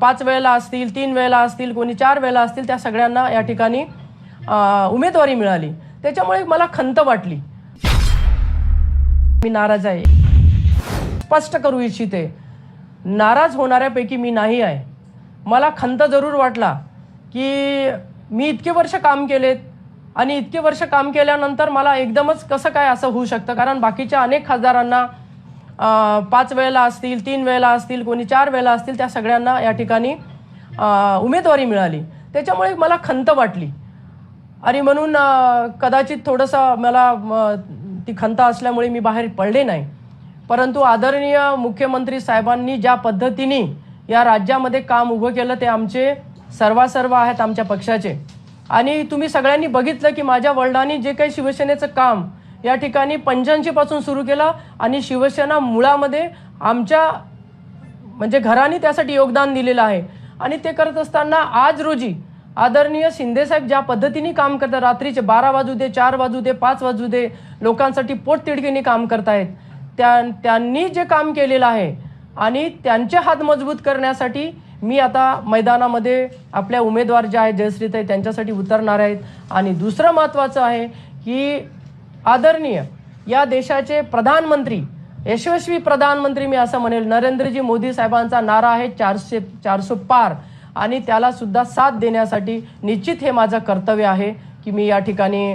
पाच वेळेला असतील तीन वेळेला असतील कोणी चार वेळेला असतील त्या सगळ्यांना या ठिकाणी उमेदवारी मिळाली. त्याच्यामुळे मला खंत वाटली. मी नाराज आहे. स्पष्ट करू इच्छिते. नाराज होणाऱ्यापैकी मी नाही आहे. मला खंत जरूर वाटला की मी इतके वर्ष काम केलेत आणि इतके वर्ष काम केल्यानंतर मला एकदमच कसं काय असं होऊ शकतं? कारण बाकीच्या अनेक खासदारांना पाच वेळेला असतील तीन वेळेला असतील कोणी चार वेळेला असतील त्या सगळ्यांना या ठिकाणी उमेदवारी मिळाली. त्याच्यामुळे मला खंत वाटली. आणि म्हणून कदाचित थोडंसं मला ती खंत असल्यामुळे मी बाहेर पडले नाही. परंतु आदरणीय मुख्यमंत्री साहेबांनी ज्या पद्धतीने या राज्यामध्ये काम उभं केलं ते आमचे सर्वासर्व आहेत आमच्या पक्षाचे. आणि तुम्ही सगळ्यांनी बघितलं की माझ्या वडिलांनी जे काही शिवसेनेचं काम या ठिकाणी पंच्याऐंशीपासून सुरू केला आणि शिवसेना मुळामध्ये आमच्या म्हणजे घराने त्यासाठी योगदान दिलेलं आहे. आणि ते करत असताना आज रोजी आदरणीय शिंदेसाहेब ज्या पद्धतीने काम करतात रात्रीचे बारा वाजू दे चार वाजू दे पाच वाजू दे लोकांसाठी पोटतिडकीने काम करतायत. त्या त्यांनी जे काम केलेलं आहे आणि त्यांचे हात मजबूत करण्यासाठी मी आता मैदानामध्ये आपल्या उमेदवार ज्या आहेत जयश्रीताई त्यांच्यासाठी उतरणार आहेत. आणि दुसरं महत्त्वाचं आहे की आदरणीय या देशाचे प्रधानमंत्री यशस्वी प्रधानमंत्री मी असं म्हणेल नरेंद्रजी मोदी साहेबांचा नारा आहे चारशे चारशे पार. आणि त्याला सुद्धा साथ देण्यासाठी निश्चित हे माझं कर्तव्य आहे की मी या ठिकाणी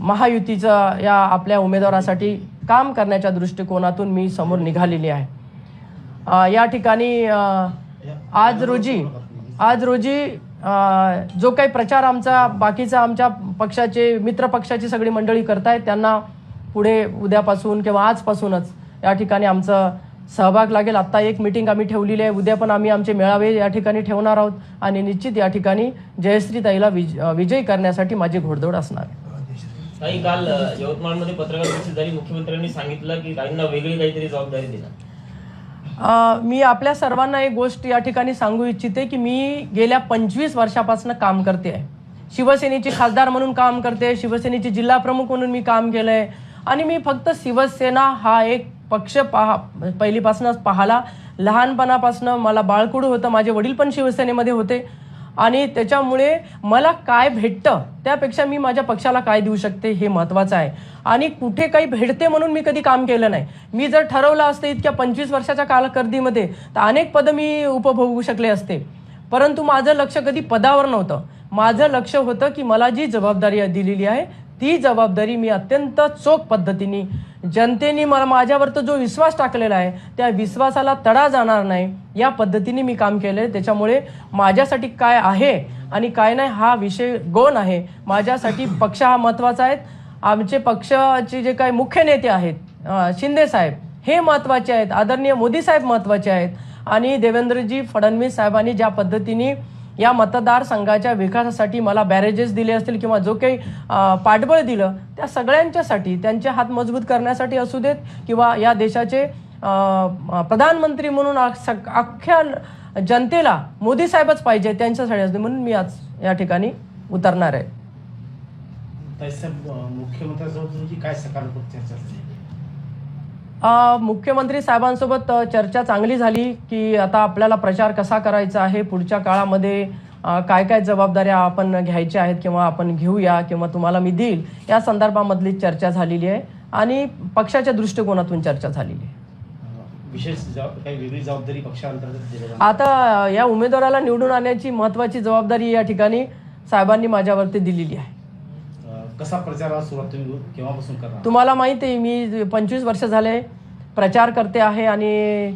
महायुतीचं या आपल्या उमेदवारासाठी काम करण्याच्या दृष्टिकोनातून मी समोर निघालेली आहे. या ठिकाणी आज रोजी आज रोजी जो काही प्रचार आमचा बाकीचा आमच्या पक्षाचे मित्र पक्षाची सगळी मंडळी करतायत त्यांना पुढे उद्यापासून किंवा आजपासूनच या ठिकाणी आमचं सहभाग लागेल. आत्ता एक मिटिंग आम्ही ठेवलेली आहे. उद्या पण आम्ही आमचे मेळावे या ठिकाणी ठेवणार आहोत आणि निश्चित या ठिकाणी जयश्री ताईला विज विजयी करण्यासाठी माझी घोडदौड असणार काल यवतमाळमध्ये पत्रकार परिषद झाली. मुख्यमंत्र्यांनी सांगितलं की काहींना वेगळी काहीतरी जबाबदारी दिली मी आपल्या सर्वांना एक गोष्ट या ठिकाणी सांगू इच्छिते की मी गेल्या पंचवीस वर्षापासून काम करते आहे. शिवसेनेची खासदार म्हणून काम करते शिवसेनेची जिल्हा प्रमुख म्हणून मी काम केलं आहे आणि मी फक्त शिवसेना हा एक पक्ष पहा पहिलीपासूनच पाहाला. लहानपणापासून मला बाळकुड होतं माझे वडील पण शिवसेनेमध्ये होते. आणि त्याच्यामुळे मला काय भेटतं त्यापेक्षा मी माझ्या पक्षाला काय देऊ शकते हे महत्त्वाचं आहे. आणि कुठे काही भेटते म्हणून मी कधी काम केलं नाही. मी जर ठरवलं असतं इतक्या पंचवीस वर्षाच्या कालकर्दीमध्ये तर अनेक पदं मी उपभोगू शकले असते. परंतु माझं लक्ष कधी पदावर नव्हतं. माझं लक्ष होतं की मला जी जबाबदारी दिलेली आहे ती जबाबदारी मी अत्यंत चोख पद्धतीने जनतेने मला माझ्यावर जो विश्वास टाकलेला आहे त्या विश्वासाला तडा जाणार नाही या पद्धतीने मी काम केलं आहे त्याच्यामुळे माझ्यासाठी काय आहे आणि काय नाही हा विषय गौण आहे. माझ्यासाठी पक्ष हा महत्त्वाचा आहे. आमचे पक्षाचे जे काही मुख्य नेते आहेत शिंदे साहेब हे महत्त्वाचे आहेत. आदरणीय मोदी साहेब महत्त्वाचे आहेत. आणि देवेंद्रजी फडणवीस साहेबांनी ज्या पद्धतीने या मतदारसंघाच्या विकासासाठी मला बॅरेजेस दिले असतील किंवा जो काही पाठबळ दिलं त्या सगळ्यांच्यासाठी त्यांचे हात मजबूत करण्यासाठी असू देत किंवा या देशाचे प्रधानमंत्री म्हणून अख्ख्या जनतेला मोदी साहेबच पाहिजे त्यांच्यासाठी असते म्हणून मी आज या ठिकाणी उतरणार आहे. काय सकारात्मक चर्चा झाली अ, मुख्यमंत्री साहेबांसोबत चर्चा चांगली झाली की आता आपल्याला प्रचार कसा करायचा आहे? पुढच्या काळामध्ये काय काय जबाबदाऱ्या आपण घ्यायच्या आहेत किंवा आपण घेऊया किंवा तुम्हाला मी देईल या संदर्भामधली चर्चा झालेली आहे आणि पक्षाच्या दृष्टिकोनातून चर्चा झालेली आहे. जबाबदारी पक्षांतर्गत आता या उमेदवाराला निवडून आणण्याची महत्त्वाची जबाबदारी या ठिकाणी साहेबांनी माझ्यावरती दिलेली आहे. कसा प्रचाराला सुरुवात तुम्ही केव्हापासून करणार तुम्हाला माहिती आहे मी पंचवीस वर्ष झाले प्रचार करते आहे आणि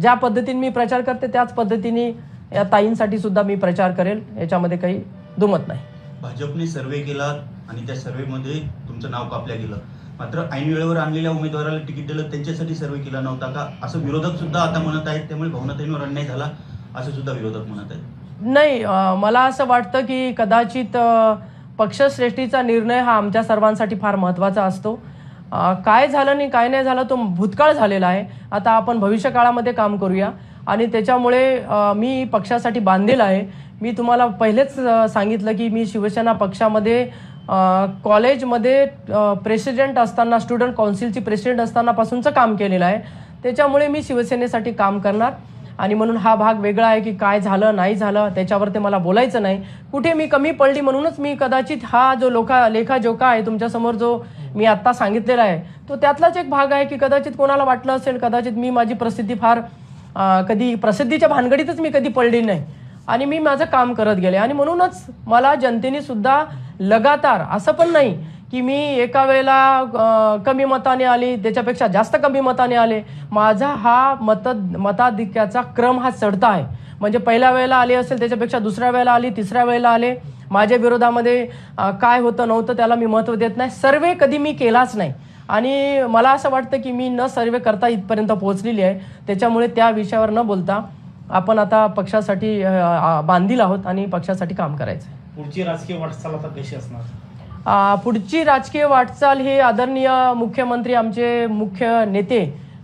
ज्या पद्धतीने मी प्रचार करते त्याच पद्धतीने या ताईंसाठी सुद्धा मी प्रचार करेल. याच्यामध्ये काही दुमत नाही. भाजपने सर्वे केला आणि त्या सर्वेमध्ये तुमचं नाव कापल्या गेलं. मात्र ऐन वेळेवर आणलेल्या उमेदवाराला तिकीट दिलं त्यांच्यासाठी सर्वे केला नव्हता का? असं विरोधक सुद्धा आता म्हणत आहेत त्यामुळे भावनाताईंवर अन्याय झाला असं सुद्धा विरोधक म्हणत आहेत. नाही मला असं वाटतं की कदाचित पक्षश्रेष्ठीचा निर्णय हा आमच्या सर्वांसाठी फार महत्त्वाचा असतो. काय झालं आणि काय नाही झालं तो भूतकाळ झालेला आहे. आता आपण भविष्यकाळामध्ये काम करूया. आणि त्याच्यामुळे मी पक्षासाठी बांधील आहे. मी तुम्हाला पहिलेच सांगितलं की मी शिवसेना पक्षामध्ये कॉलेजमध्ये प्रेसिडेंट असताना स्टुडंट काउन्सिलची प्रेसिडेंट असतानापासूनचं काम केलेलं आहे. त्याच्यामुळे मी शिवसेनेसाठी काम करणार. आणि म्हणून हा भाग वेगळा आहे की काय झालं नाही झालं त्याच्यावर ते मला बोलायचं नाही. कुठे मी कमी पडली म्हणूनच मी कदाचित हा जो लोका लेखाजोखा आहे तुमच्यासमोर जो मी आत्ता सांगितलेला आहे तो त्यातलाच एक भाग आहे की कदाचित कोणाला वाटलं असेल कदाचित मी माझी प्रसिद्धी फार कधी प्रसिद्धीच्या भानगडीतच मी कधी पडली नाही. आणि मी माझं काम करत गेले. आणि म्हणूनच मला जनतेने सुद्धा लगातार असं पण नाही की मी एका वेळेला कमी मताने आली त्याच्यापेक्षा जास्त कमी मताने आले. माझा हा मत मताधिक्याचा क्रम हा चढता आहे. म्हणजे पहिल्या वेळेला आले असेल त्याच्यापेक्षा दुसऱ्या वेळेला आली तिसऱ्या वेळेला आले. माझ्या विरोधामध्ये काय होतं नव्हतं त्याला मी महत्त्व देत नाही. सर्वे कधी मी केलाच नाही. आणि मला असं वाटतं की मी न सर्वे करता इथपर्यंत पोहोचलेली आहे. त्याच्यामुळे त्या विषयावर न बोलता आपण आता पक्षासाठी बांधील आहोत आणि पक्षासाठी काम करायचं आहे पुढची राजकीय वाटचाल आता कशी असणार? पुढची राजकीय वाटचाल हे आदरणीय मुख्यमंत्री आमचे मुख्य नेते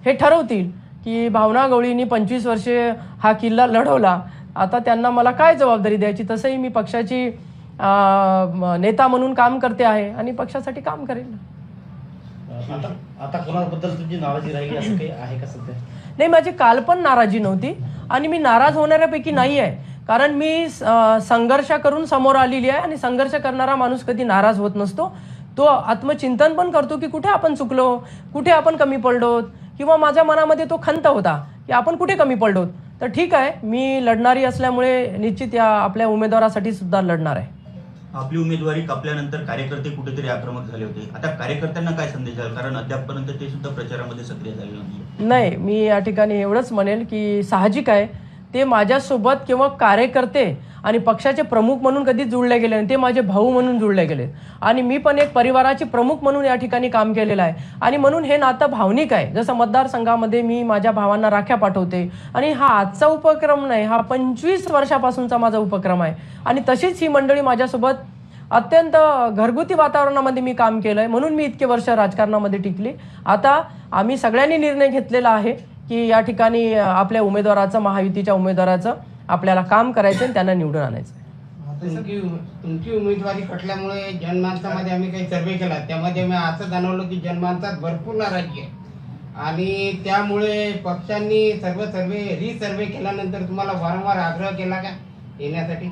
हे ठरवतील की भावना गवळींनी पंचवीस वर्षे हा किल्ला लढवला. आता त्यांना मला काय जबाबदारी द्यायची? तसंही मी पक्षाची नेता म्हणून काम करते आहे आणि पक्षासाठी काम करेल आता आता कोणाबद्दल तुमची नाराजी राहिली असं काही आहे का सध्या? नाही माझी काल पण नाराजी नव्हती आणि मी नाराज होणाऱ्यापैकी नाही आहे कारण मी संघर्ष करून समोर आलेली आहे आणि संघर्ष करणारा माणूस कधी नाराज होत नसतो. तो आत्मचिंतन पण करतो की कुठे आपण चुकलो कुठे आपण कमी पडलो किंवा माझ्या मनामध्ये तो खंत होता की आपण कुठे कमी पडलो. तर ठीक आहे मी लढणारी असल्यामुळे निश्चित या आपल्या उमेदवारासाठी सुद्धा लढणार आहे. आपली उमेदवारी कापल्यानंतर कार्यकर्ते कुठेतरी आक्रमक झाले होते. आता कार्यकर्त्यांना काय संदेश द्याल? कारण अद्यापपर्यंत ते सुद्धा प्रचारामध्ये सक्रिय झाले नाही नाही मी या ठिकाणी एवढंच म्हणेल की साहजिक आहे. ते माझ्यासोबत किंवा कार्यकर्ते आणि पक्षाचे प्रमुख म्हणून कधी जुळले गेले नाही ते माझे भाऊ म्हणून जुळले गेले. आणि मी पण एक परिवाराचे प्रमुख म्हणून या ठिकाणी काम केलेलं आहे. आणि म्हणून हे नातं भावनिक आहे. जसं मतदारसंघामध्ये मी माझ्या भावांना राख्या पाठवते. आणि हा आजचा उपक्रम नाही हा पंचवीस वर्षापासूनचा माझा उपक्रम आहे. आणि तशीच ही मंडळी माझ्यासोबत अत्यंत घरगुती वातावरणामध्ये मी काम केलं आहे म्हणून मी इतके वर्ष राजकारणामध्ये टिकली. आता आम्ही सगळ्यांनी निर्णय घेतलेला आहे. की या ठिकाणी आपल्या उमेदवाराचं महायुतीच्या उमेदवाराचं आपल्याला काम करायचं आणि त्यांना निवडून आणायचं तुमची तुमची उमेदवारी कटल्यामुळे जनमानसामध्ये आम्ही काही सर्वे केला. त्यामध्ये मी असं जाणवलं की जनमानसात भरपूर नाराजी आहे. आणि त्यामुळे पक्षांनी सर्व सर्वे रिसर्वे केल्यानंतर तुम्हाला वारंवार आग्रह केला का येण्यासाठी?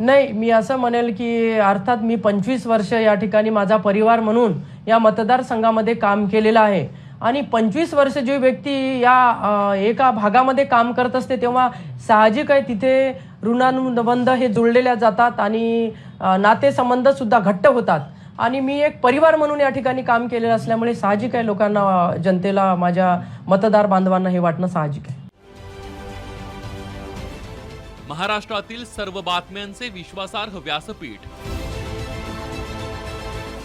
नाही मी असं म्हणेल की अर्थात मी पंचवीस वर्ष या ठिकाणी माझा परिवार म्हणून या मतदारसंघामध्ये काम केलेलं आहे. आणि पंचवीस वर्ष जी व्यक्ती या एका भागामध्ये काम करत असते तेव्हा साहजिक आहे तिथे ऋणानुबंध हे जुळलेल्या जातात आणि नातेसंबंधसुद्धा घट्ट होतात. आणि मी एक परिवार म्हणून या ठिकाणी काम केलेलं असल्यामुळे साहजिक आहे लोकांना जनतेला माझ्या मतदार बांधवांना हे वाटणं साहजिक आहे. महाराष्ट्रातील सर्व बातम्यांचे विश्वासार्ह व्यासपीठ